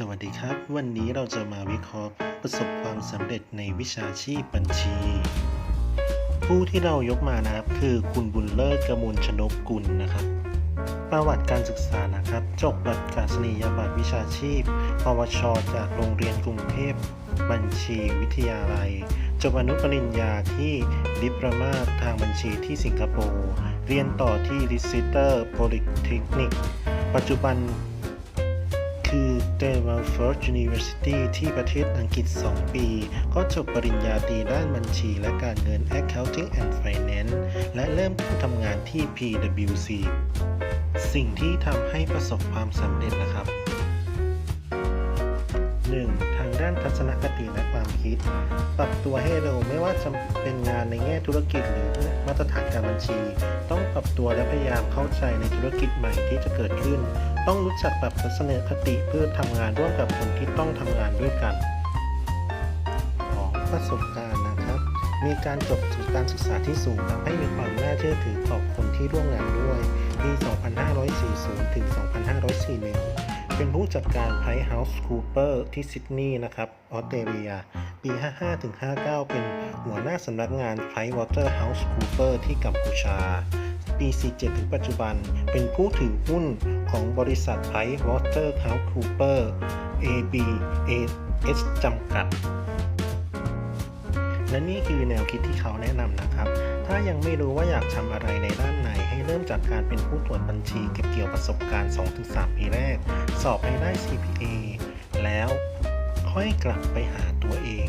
สวัสดีครับ วันนี้เราจะมาวิเคราะห์ประสบความสำเร็จในวิชาชีพบัญชี ผู้ที่เรายกมานะครับคือคุณบุญเลิศกมลชนกกุลนะครับ ประวัติการศึกษานะครับ จบหลักกาศนียบัตรวิชาชีพ ปวช จากโรงเรียนกรุงเทพบัญชีวิทยาลัย จบอนุปริญญาที่ดิปโลมาทางบัญชีที่สิงคโปร์ เรียนต่อที่ r e c e t e r Polytechnic ปัจจุบัน คือ d e v a l f o r d University ที่ประเทศอังกฤษ 2 ปี ก็จบปริญญาตรีด้านบัญชีและการเงิน Accounting and Finance และเริ่มทำงานที่ PwC สิ่งที่ทำให้ประสบความสำเร็จนะครับ ด้านทัศนคติและความคิด ปรับตัวให้เร็วไม่ว่าจะเป็นงานในแง่ธุรกิจหรือมาตรฐานการบัญชี ต้องปรับตัวและพยายามเข้าใจในธุรกิจใหม่ที่จะเกิดขึ้น ต้องรู้จักปรับทัศนคติเพื่อทำงานร่วมกับคนที่ต้องทำงานด้วยกัน 2. ประสบการณ์นะครับ มีการจบการศึกษาที่สูงทำให้มีความน่าเชื่อถือต่อคนที่ร่วมงานด้วยปี 2540 ถึง 2541 เป็นผู้จัดการ Price House Cooper ที่ซิดนีย์นะครับออสเตรเลีย ปี 55ถึง59 เป็นหัวหน้าสำนักงาน Price Waterhouse Cooper ที่กัมพูชา ปี 47 ถึงปัจจุบัน เป็นผู้ถือหุ้นของบริษัท Price Waterhouse Cooper ABAS จำกัด และนี่คือแนวคิดที่เขาแนะนำนะครับถ้ายังไม่รู้ว่าอยากทำอะไรในด้านไหน ให้เริ่มจากการเป็นผู้ตรวจบัญชีเก็บเกี่ยวประสบการณ์ 2-3 ปีแรก อบให้ได้ CPA แล้วค่อยกลับไปหาตัวเอง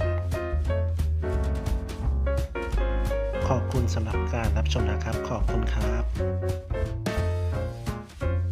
ขอบคุณสำหรับการรับชมนะครับ ขอบคุณครับ